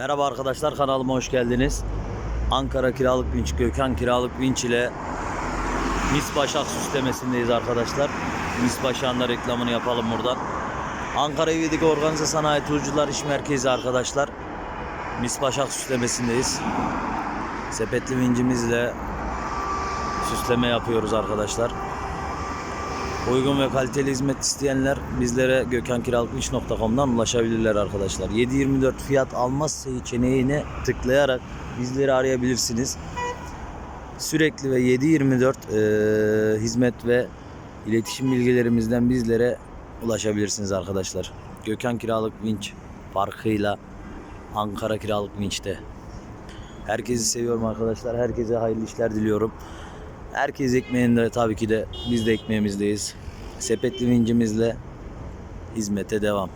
Merhaba arkadaşlar kanalıma hoş geldiniz. Ankara Kiralık Vinç, Gökhan Kiralık Vinç ile Mis Başak süslemesindeyiz arkadaşlar. Mis Başak'ın reklamını yapalım buradan. Ankara İvedik Organize Sanayi Turcular İş Merkezi arkadaşlar. Mis Başak süslemesindeyiz. Sepetli vincimizle süsleme yapıyoruz arkadaşlar. Uygun ve kaliteli hizmet isteyenler bizlere gökhankiralıkvinç.com'dan ulaşabilirler arkadaşlar. 7.24 fiyat almaz seçeneğine tıklayarak bizleri arayabilirsiniz. Sürekli ve 7.24 eee, hizmet ve iletişim bilgilerimizden bizlere ulaşabilirsiniz arkadaşlar. Gökhan Kiralık Vinç farkıyla Ankara Kiralık Vinç'te. Herkesi seviyorum arkadaşlar. Herkese hayırlı işler diliyorum. Herkes ekmeğinde tabii ki de biz de ekmeğimizdeyiz. Sepetli vincimizle hizmete devam.